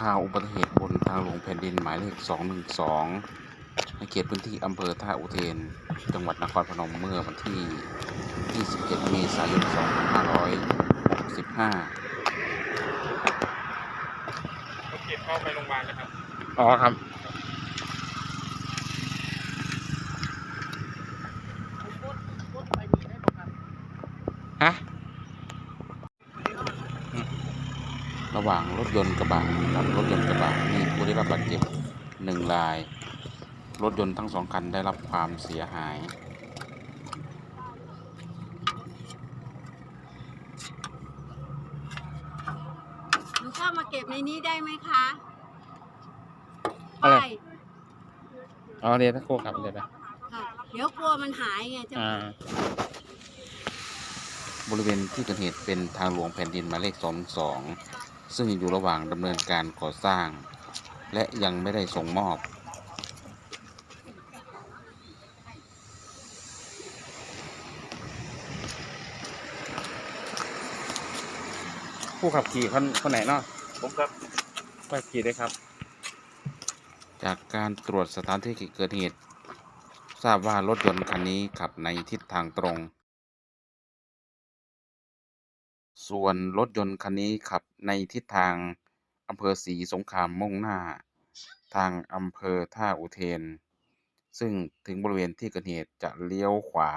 ข่าวอุบัติเหตุบนทางหลวงแผ่นดินหมายเลข 212 ในเขตพื้นที่อำเภอท่าอุเทน จังหวัดนครพนมเมื่อวันที่ 27 เมษายน 2565โอเคเข้าไปโรงพยาบาลนะครับ อ๋อครับฮะ ระหว่างรถยนต์กระบะกับรถยนต์กระบะมีผู้ได้รับบาดเจ็บหนึ่งราย รถยนต์ทั้งสองคันได้รับความเสียหายหนูเข้ามาเก็บในนี้ได้ไหมคะอะไร ป้ายอ๋อเดี๋ยวถ้าครูครับเดี๋ยวนะค่ะเดี๋ยวกลัวมันหายไงเจ้าอ่า บริเวณที่เกิดเหตุเป็นทางหลวงแผ่นดินหมายเลข22 ซึ่งอยู่ระหว่างดำเนินการก่อสร้าง และยังไม่ได้ส่งมอบ ผู้ขับขี่คนคนไหนเนาะผมครับผู้ขับขี่ด้วยครับ จากการตรวจสถานที่เกิดเหตุ ทราบว่ารถยนต์คันนี้ขับในทิศทางตรง ส่วนรถยนต์คันนี้ขับในทิศทางอำเภอศรีสงครามมุ่งหน้า ทางอำเภอท่าอุเทน ซึ่งถึงบริเวณที่เกิดเหตุจะเลี้ยวขวา